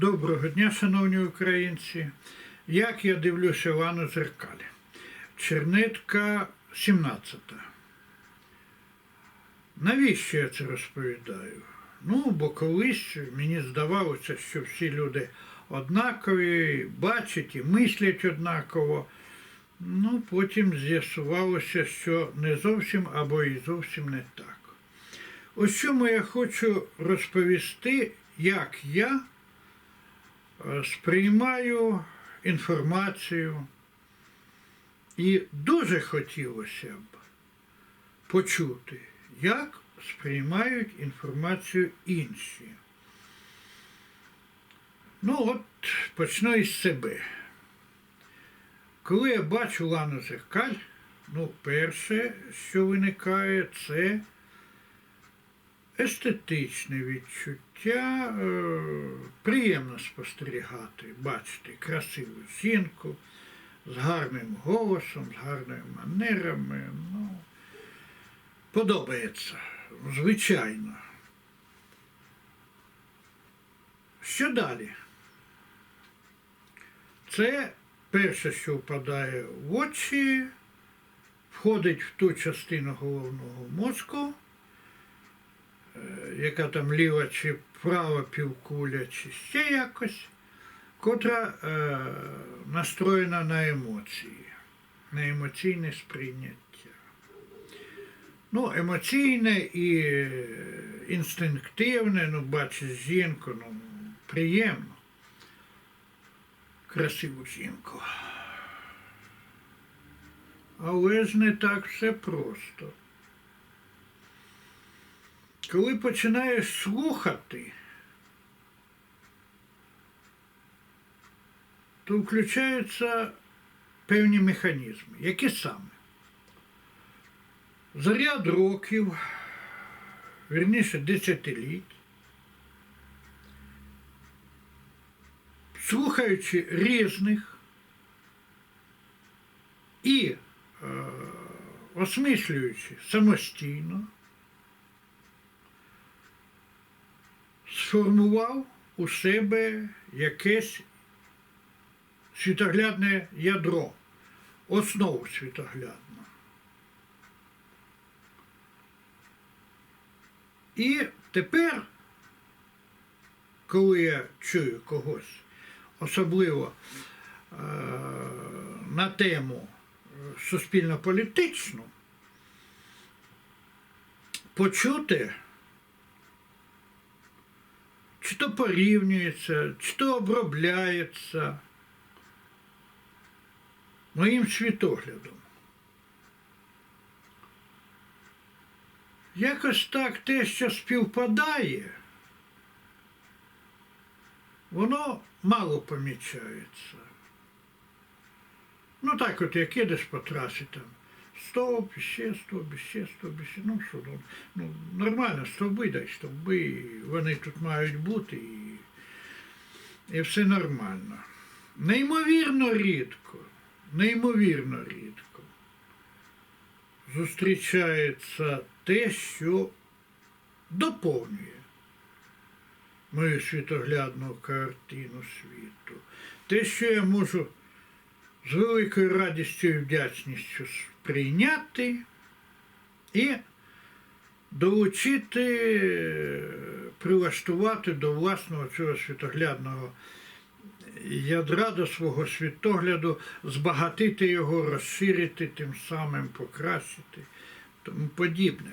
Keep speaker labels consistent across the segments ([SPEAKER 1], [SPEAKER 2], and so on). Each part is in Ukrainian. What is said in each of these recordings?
[SPEAKER 1] Доброго дня, шановні українці. Як я дивлюся Лану зеркалі? Чернетка 17. Навіщо я це розповідаю? Ну, бо колись мені здавалося, що всі люди однакові, бачать і мислять однаково. Ну, потім з'ясувалося, що не зовсім або і зовсім не так. Ось чому я хочу розповісти, як я сприймаю інформацію. І дуже хотілося б почути, як сприймають інформацію інші. Ну, от почну із себе. Коли я бачу Лану Зеркаль, ну, перше, що виникає, це естетичне відчуття, е, приємно спостерігати, бачити красиву жінку з гарним голосом, з гарними манерами. Ну, подобається, звичайно. Що далі? Це перше, що впадає в очі, входить в ту частину головного мозку, яка там ліва чи права півкуля, чи ще якось, котра е, настроєна на емоції, на емоційне сприйняття. Ну, емоційне і е, інстинктивне, ну, бачиш жінку, ну, приємно. Красиву жінку. Але ж не так все просто. Коли починаєш слухати, то включаються певні механізми. Які саме? За ряд років, вірніше десятиліть, слухаючи різних і е, осмислюючи самостійно, сформував у себе якесь світоглядне ядро, основу світоглядну. І тепер, коли я чую когось, особливо е, на тему суспільно-політичну, почути, чи то порівнюється, чи то обробляється моїм світоглядом. Якось так те, що співпадає, воно мало помічається. Ну так от як їдеш по трасі там. Стоп, ще стоп, ще стоп, ще. Ну що, ну, ну нормально, стовби дай стовби, вони тут мають бути і, і все нормально. Неймовірно рідко, неймовірно рідко зустрічається те, що доповнює мою світоглядну картину світу. Те, що я можу з великою радістю і вдячністю сприйняти і долучити, прилаштувати до власного цього світоглядного ядра, до свого світогляду, збагатити його, розширити, тим самим покращити, тому подібне.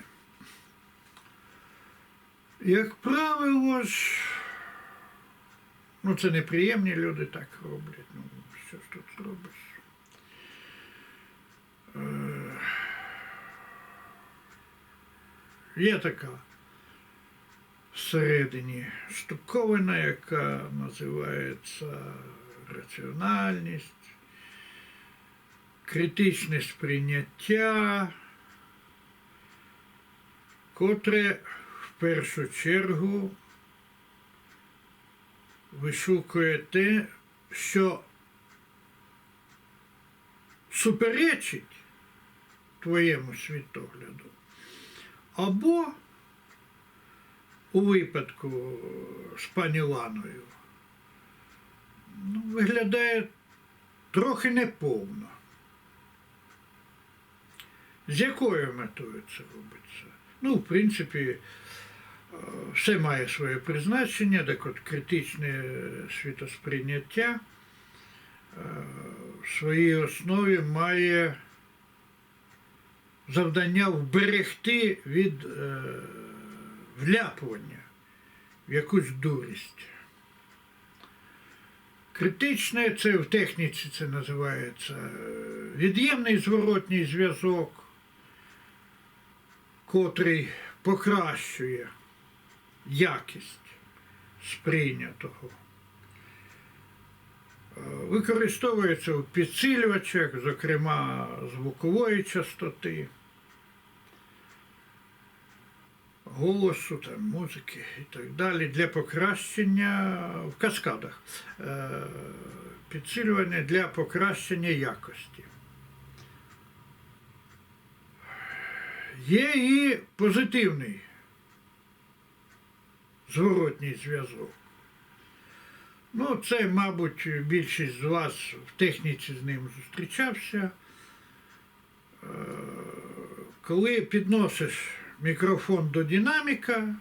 [SPEAKER 1] Як правило ж, ну це неприємні люди так роблять. Ну, що ж тут зробиш? Е, Є така всередині штуковина, яка називається раціональність, критичне сприйняття, котре в першу чергу вишукує те, що суперечить твоєму світогляду, або у випадку з пані Ланою виглядає трохи неповно. З якою метою це робиться? Ну, в принципі, е, все має своє призначення, так от критичне світосприйняття е, в своїй основі має завдання вберегти від е, вляпування в якусь дурість. Критичне це в техніці це називається від'ємний зворотній зв'язок, котрий покращує якість сприйнятого. Е, Використовується в підсилювачах, зокрема звукової частоти, голосу, там, музики і так далі, для покращення в каскадах, е, підсилювання для покращення якості. Є і позитивний зворотній зв'язок. Ну, це, мабуть, більшість з вас в техніці з ним зустрічався. Е, Коли підносиш мікрофон до динаміка,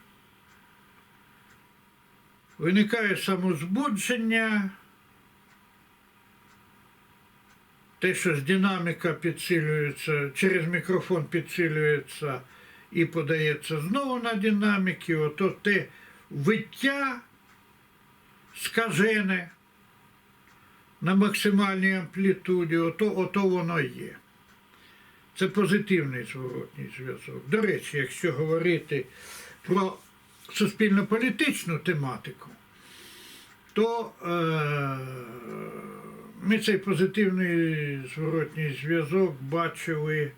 [SPEAKER 1] виникає самозбудження, те, що з динаміка підсилюється, через мікрофон підсилюється і подається знову на динаміки, ото те виття скажене на максимальній амплітуді, ото, ото воно є. Це позитивний зворотній зв'язок. До речі, якщо говорити про суспільно-політичну тематику, то е, ми цей позитивний зворотній зв'язок бачили.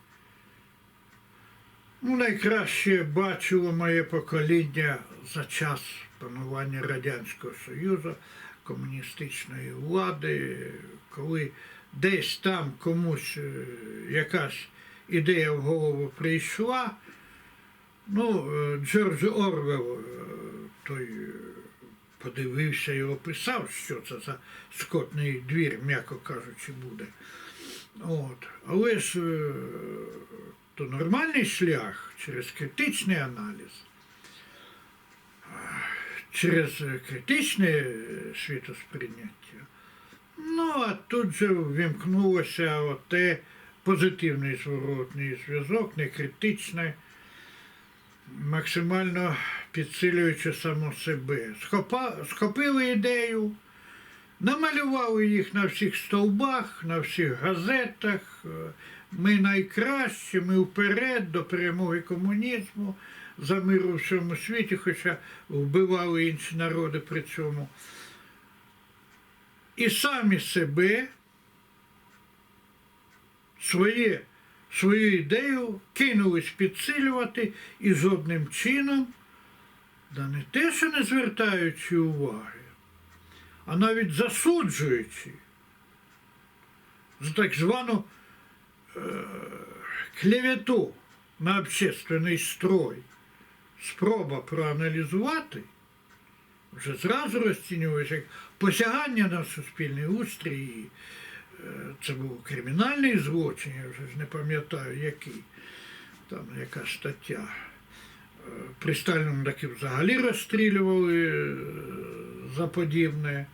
[SPEAKER 1] Ну, найкраще бачило моє покоління за час панування Радянського Союзу, комуністичної влади, коли десь там комусь е, якась ідея в голову прийшла. Ну, е, Джордж Орвел, е, той е, подивився і описав, що це за скотний двір, м'яко кажучи, буде. От. Але ж то нормальний шлях через критичний аналіз, через критичне світосприйняття. Ну, а тут же ввімкнулося оте позитивний зворотний зв'язок, не критичне, максимально підсилюючи само себе. Схопа, схопили ідею, намалювали їх на всіх стовбах, на всіх газетах. е, Ми найкращі, ми вперед до перемоги комунізму, за мир у всьому світі, хоча вбивали інші народи при цьому. І самі себе, своє, свою ідею кинулись підсилювати і жодним чином, да не те, що не звертаючи уваги, а навіть засуджуючи за так звану е, клевету на общественний строй, спроба проаналізувати, вже зразу розцінювалося як посягання на суспільний устрій. Це був кримінальний злочин, я вже ж не пам'ятаю який, там яка стаття. Е, При Сталіному таки взагалі розстрілювали е, за подібне,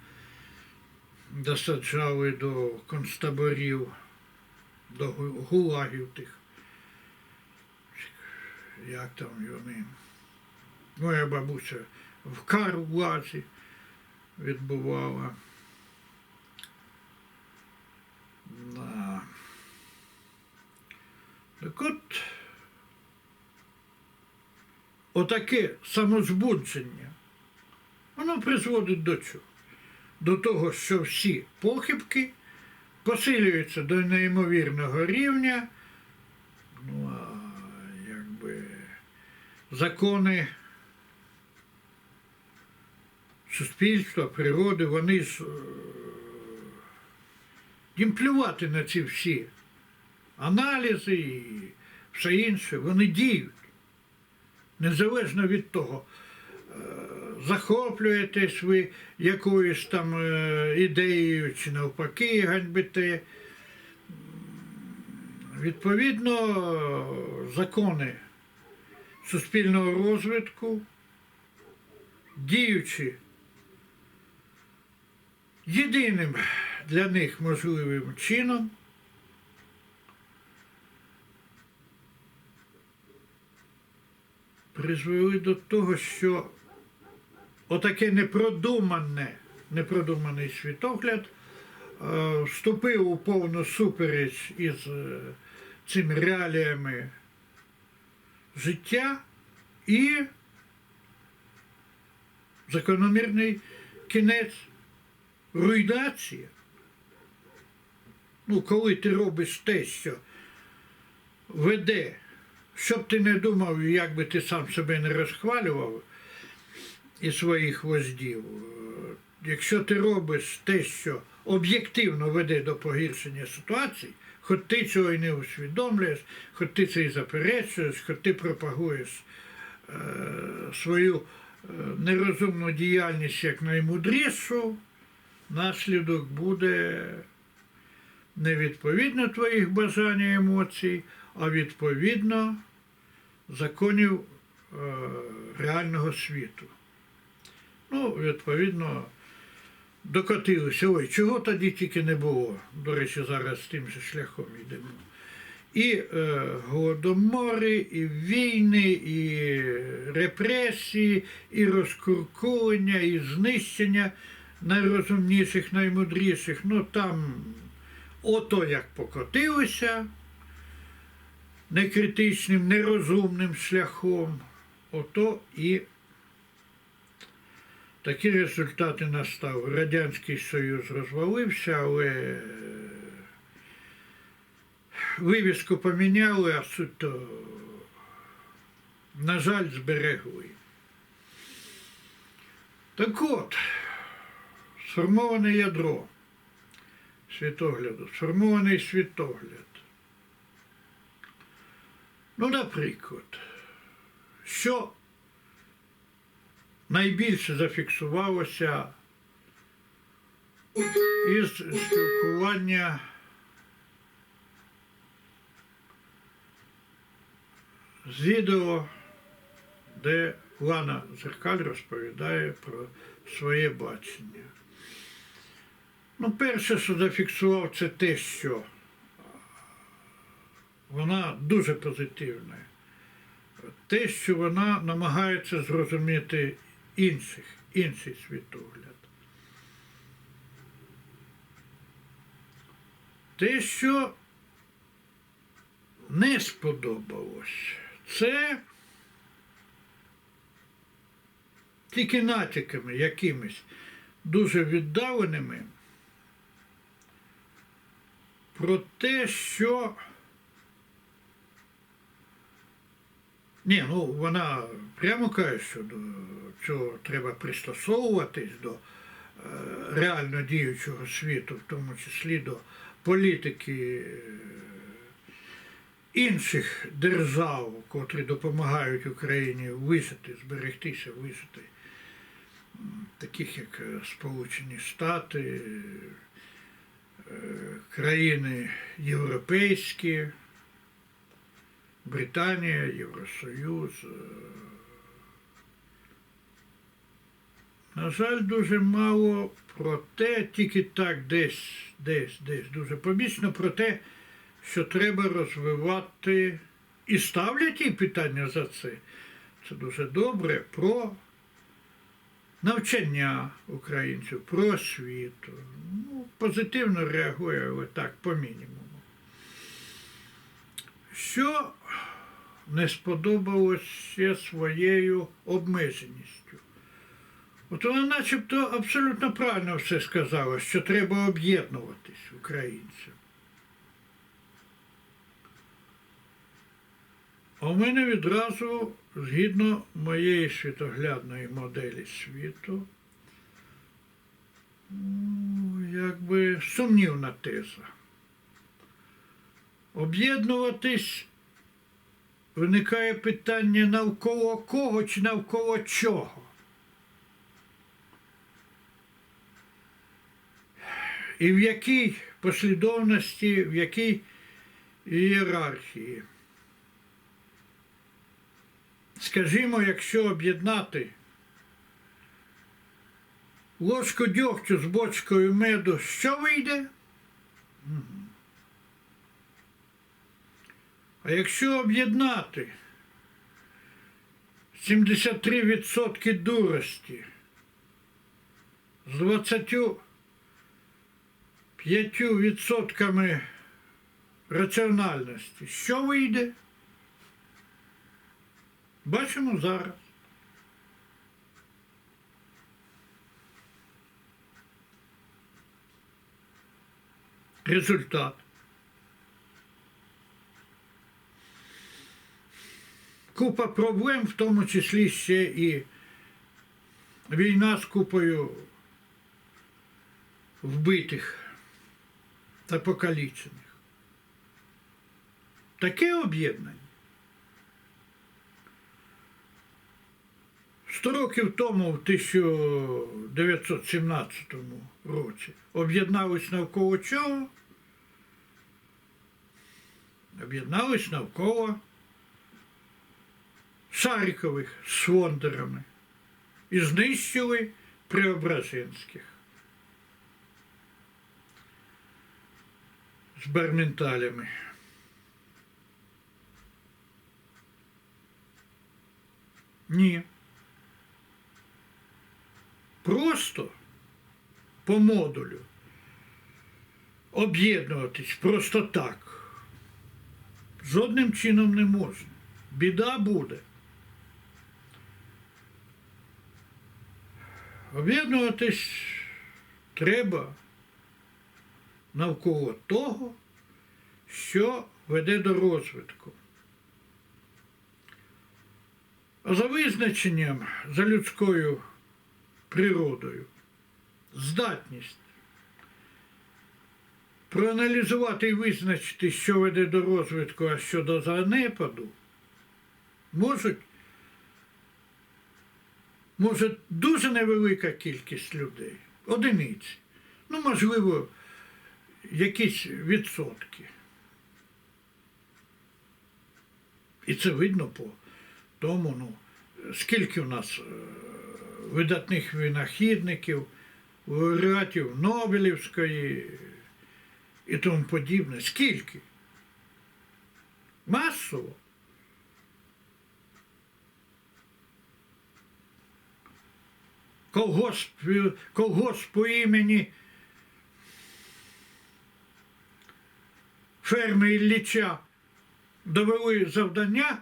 [SPEAKER 1] досаджали до концтаборів, до гулагів тих. Як там вони. Моя бабуся в Карлазі відбувала. Да. Так от, отаке самозбудження, воно призводить до чого? До того, що всі похибки посилюються до неймовірного рівня, ну а якби закони суспільства, природи, вони ж е, їм плювати на ці всі аналізи і все інше, вони діють. Незалежно від того, е, захоплюєтесь ви якоюсь там е, ідеєю чи навпаки ганьбите. Відповідно, закони суспільного розвитку, діючи єдиним для них можливим чином, призвели до того, що отаке непродумане, непродуманий світогляд е, вступив у повну супереч із е, цими реаліями життя і закономірний кінець руйнація. Ну, коли ти робиш те, що веде, щоб ти не думав, як би ти сам себе не розхвалював і своїх вождів. е, Якщо ти робиш те, що об'єктивно веде до погіршення ситуації, хоч ти цього і не усвідомлюєш, хоч ти це і заперечуєш, хоч ти пропагуєш е, свою е, нерозумну діяльність як наймудрішу, наслідок буде не відповідно твоїх бажань і емоцій, а відповідно законів е, реального світу. Ну, відповідно, докотилися. Ой, чого тоді тільки не було. До речі, зараз тим же шляхом йдемо. І е, голодомори, і війни, і репресії, і розкуркування, і знищення найрозумніших, наймудріших. Ну там ото як покотилося некритичним, нерозумним шляхом, ото і такі результати настали. Радянський Союз розвалився, але вивіску поміняли, а суть то, на жаль, зберегли. Так от, сформоване ядро світогляду, сформований світогляд. Ну, наприклад, що найбільше зафіксувалося із спілкування з відео, де Лана Зеркаль розповідає про своє бачення. Ну, перше, що зафіксував, це те, що вона дуже позитивна. Те, що вона намагається зрозуміти інших, інший світогляд. Те, що не сподобалось, це тільки натяками якимись дуже віддаленими про те, що Ні, ну вона прямо каже, що до цього треба пристосовуватись до е, реально діючого світу, в тому числі до політики е, інших держав, котрі допомагають Україні вижити, зберегтися, вижити, М, таких як е, Сполучені Штати, країни європейські. Британія, Євросоюз. е. На жаль, дуже мало про те, тільки так десь, десь, десь дуже побічно про те, що треба розвивати і ставлять їй питання за це. Це дуже добре про навчання українців, про освіту. Ну, позитивно реагує, але так, по мінімуму. Що не сподобалось ще своєю обмеженістю. От вона начебто абсолютно правильно все сказала, що треба об'єднуватись українцям. А у мене відразу, згідно моєї світоглядної моделі світу, ну, якби сумнівна теза. Об'єднуватись виникає питання навколо кого чи навколо чого. І в якій послідовності, в якій ієрархії. Скажімо, якщо об'єднати ложку дьогтю з бочкою меду, що вийде? А якщо об'єднати 73% дурості з 25% раціональності, що вийде? Бачимо зараз. Результат. Купа проблем, в тому числі ще і війна з купою вбитих та покалічених. Таке об'єднання. Сто років тому, в 1917 році, об'єднались навколо чого? Об'єднались навколо Шарикових з Швондерами і знищили Преображенських з Берменталями. Ні. Просто по модулю об'єднуватись просто так. Жодним чином не можна. Біда буде. Об'єднуватись треба навколо того, що веде до розвитку. А за визначенням, за людською природою, здатність. Проаналізувати і визначити, що веде до розвитку, а що до занепаду, можуть, може дуже невелика кількість людей, одиниці, ну, можливо, якісь відсотки. І це видно по тому, ну, скільки у нас е, видатних винахідників, лауреатів Нобелівської і тому подібне. Скільки? Масово. Колгосп, колгосп по імені ферми Ілліча довели завдання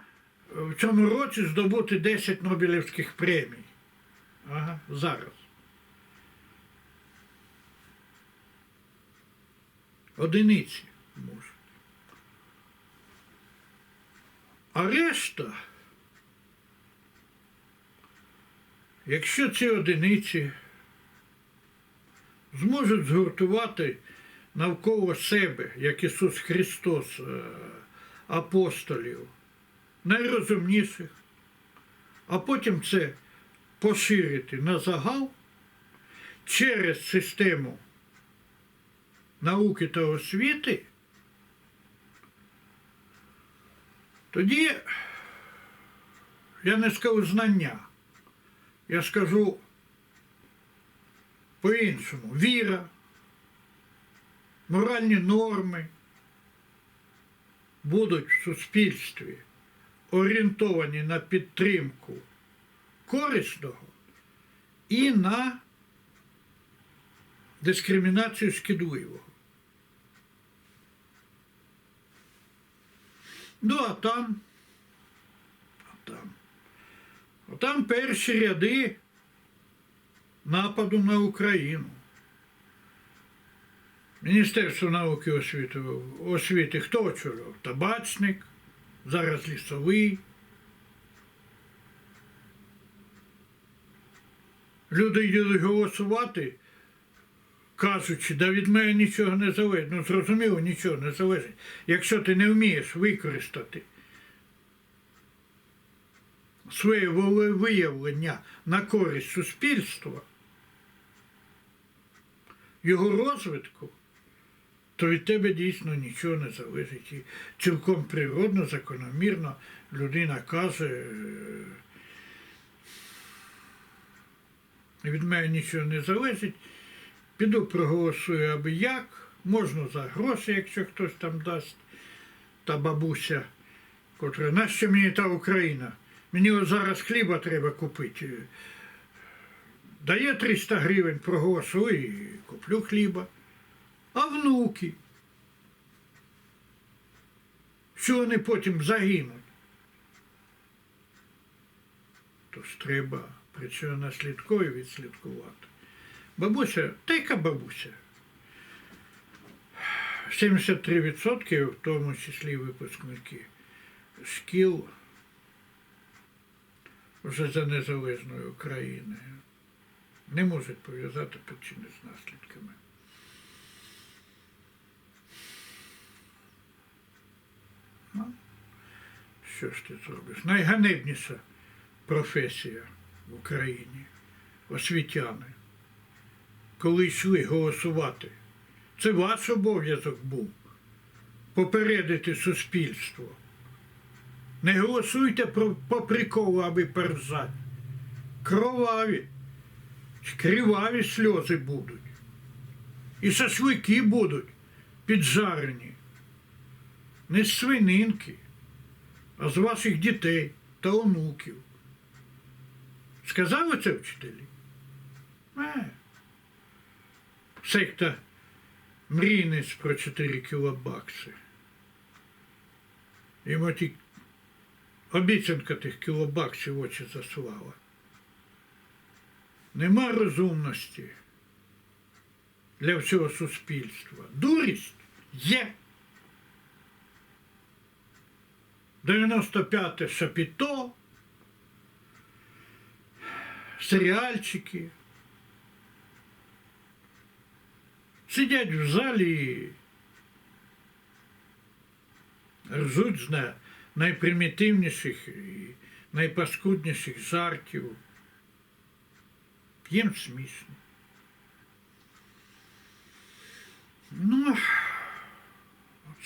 [SPEAKER 1] в цьому році здобути 10 Нобелівських премій. Ага, зараз. Одиниці можуть. А решта, якщо ці одиниці зможуть згуртувати навколо себе, як Ісус Христос, е, апостолів, найрозумніших, а потім це поширити на загал через систему науки та освіти, тоді я не скажу знання, я скажу по-іншому. Віра, моральні норми будуть в суспільстві орієнтовані на підтримку корисного і на дискримінацію шкідливого. Ну, а там, а там, а там перші ряди нападу на Україну. Міністерство науки освіти, освіти хто очолював? Табачник, зараз лісовий. Люди йдуть голосувати, кажучи, да від мене нічого не залежить. Ну, зрозуміло, нічого не залежить. Якщо ти не вмієш використати своє волевиявлення на користь суспільства, його розвитку, то від тебе дійсно нічого не залежить. І цілком природно, закономірно людина каже, е, від мене нічого не залежить, піду проголосую аби як, можна за гроші, якщо хтось там дасть, та бабуся, котра, нащо мені та Україна? Мені зараз хліба треба купити. Дає 300 гривень, проголосую і куплю хліба. А внуки? Що вони потім загинуть? Тож треба причинно-наслідково відслідкувати. Бабуся, та яка бабуся? 73% в тому числі випускники шкіл вже за незалежною Україною не можуть пов'язати причини з наслідками. Ну, що ж ти зробиш? Найганебніша професія в Україні освітяни. Коли йшли голосувати, це ваш обов'язок був попередити суспільство. Не голосуйте по приколу, аби перзати. Кроваві, криваві сльози будуть. І шашлики будуть піджарені. Не з свининки, а з ваших дітей та онуків. Сказали це вчителі? Е. Секта мрійниць про 4 кілобакси. Йому ті обіцянка тих кілобаксів очі заслала. Нема розумності для всього суспільства. Дурість є. 95-те шапіто, серіальчики. Сидять в залі і ржуть на- найпримітивніших і найпаскудніших жартів. Їм смішно. Ну,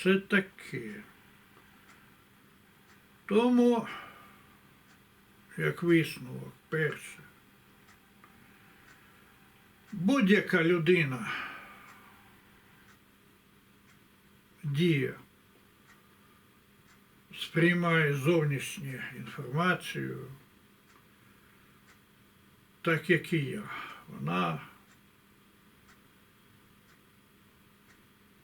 [SPEAKER 1] це таке. Тому, як висновок, перше, будь-яка людина діє, сприймає зовнішню інформацію, так як і я. Вона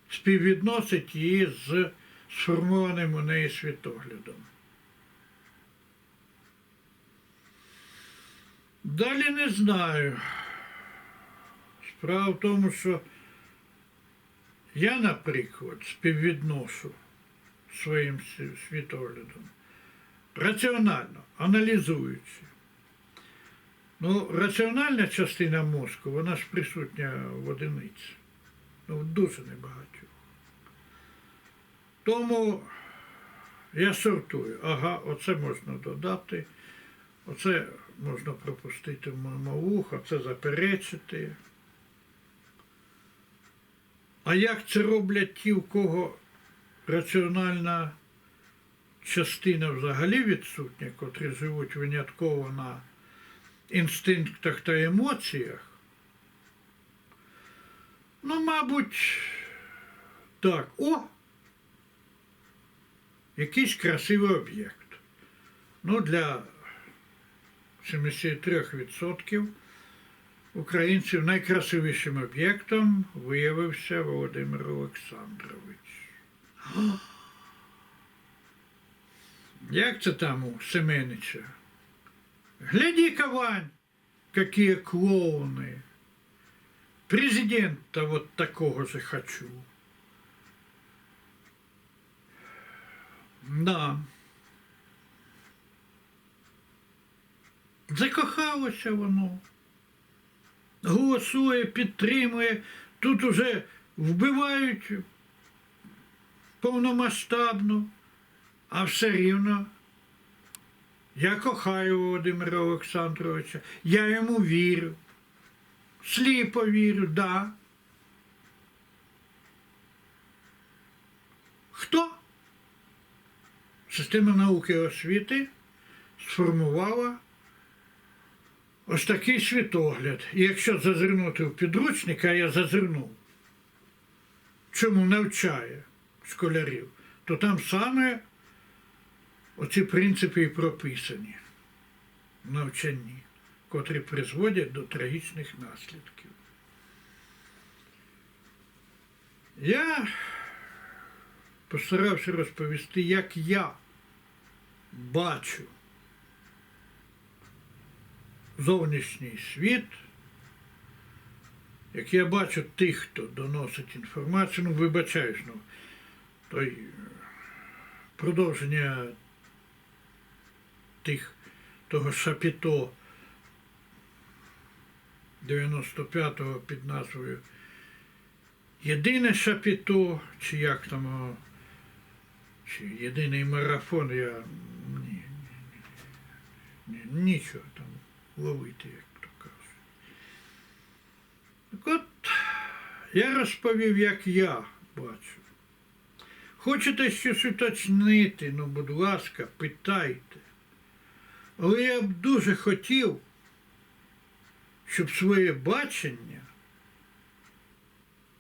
[SPEAKER 1] співвідносить її з сформованим у неї світоглядом. Далі не знаю. Справа в тому, що я, наприклад, співвідношу своїм світоглядом раціонально, аналізуючи. Ну, раціональна частина мозку, вона ж присутня в одиниці. Ну, дуже небагатьох. Тому я сортую. Ага, оце можна додати, оце можна пропустити мимо вуха, це заперечити. А як це роблять ті, у кого раціональна частина взагалі відсутня, котрі живуть винятково на інстинктах та емоціях? Ну, мабуть, так. О! Якийсь красивий об'єкт. Ну, для 73% українців найкрасивішим об'єктом виявився Володимир Олександрович. Як це там у Семенича? Гляди-ка, Вань, какие клоуны. Президента вот такого же хочу. Да. Закохалося воно голосує, підтримує. Тут уже вбивають повномасштабно, а все рівно. Я кохаю Володимира Олександровича, я йому вірю. Сліпо вірю, да. Хто? Система науки і освіти сформувала ось такий світогляд. І якщо зазирнути в підручник, а я зазирнув, чому навчає школярів, то там саме оці принципи і прописані в навчанні, котрі призводять до трагічних наслідків. Я постарався розповісти, як я бачу зовнішній світ, як я бачу тих, хто доносить інформацію, ну, вибачаюсь, ну, той е, продовження тих, того шапіто 95-го під назвою Єдине шапіто, чи як там, чи єдиний марафон, я ні, ні, ні, нічого ловити, як то кажуть. От, я розповів, як я бачу. Хочете щось уточнити, ну, будь ласка, питайте. Але я б дуже хотів, щоб своє бачення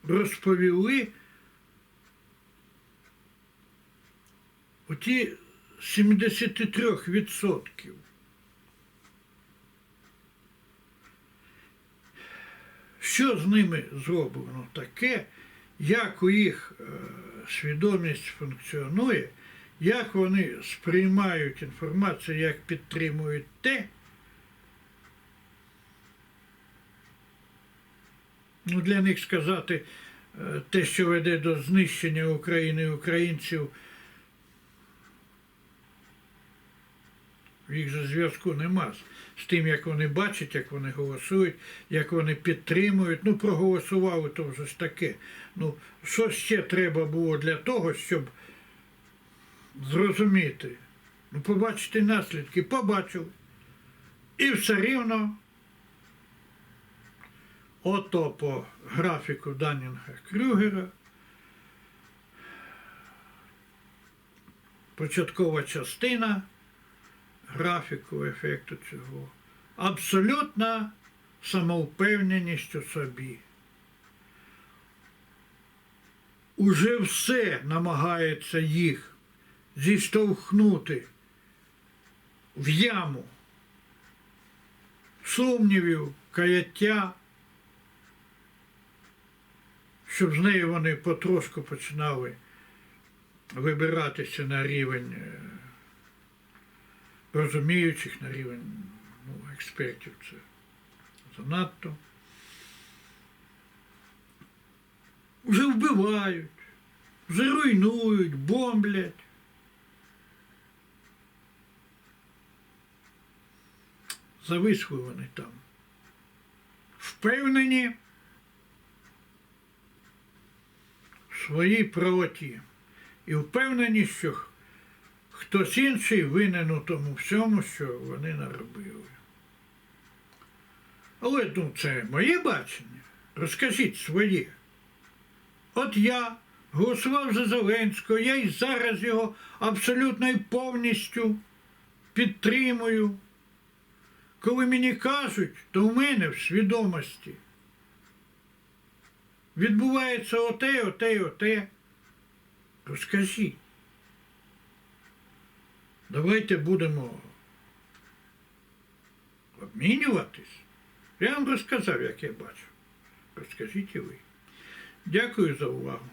[SPEAKER 1] розповіли оті 73%. Що з ними зроблено таке, як у їх е, свідомість функціонує, як вони сприймають інформацію, як підтримують те, ну, для них сказати е, те, що веде до знищення України і українців, їх же зв'язку нема з- тим, як вони бачать, як вони голосують, як вони підтримують. Ну, проголосували, то вже ж таке. Ну, що ще треба було для того, щоб зрозуміти? Ну, побачити наслідки, побачили. І все рівно Ото по графіку Данінга Крюгера. Початкова частина графіку ефекту цього. Абсолютна самовпевненість у собі. Уже все намагається їх зіштовхнути в яму сумнівів, каяття щоб з нею вони потрошку починали вибиратися на рівень е, розуміючих, на рівень ну, експертів. Це занадто. Вже вбивають, вже руйнують, бомблять. Зависли вони там. Впевнені. в своїй правоті і впевнені, що хтось інший винен у тому всьому, що вони наробили. Але ну, це моє бачення. Розкажіть своє. От я голосував за Зеленського, я і зараз його абсолютно і повністю підтримую. Коли мені кажуть, то в мене в свідомості відбувається оте, оте, оте. Розкажіть. Давайте будемо обмінюватись. Я вам розказав, як я бачу. Розкажіть і ви. Дякую за увагу.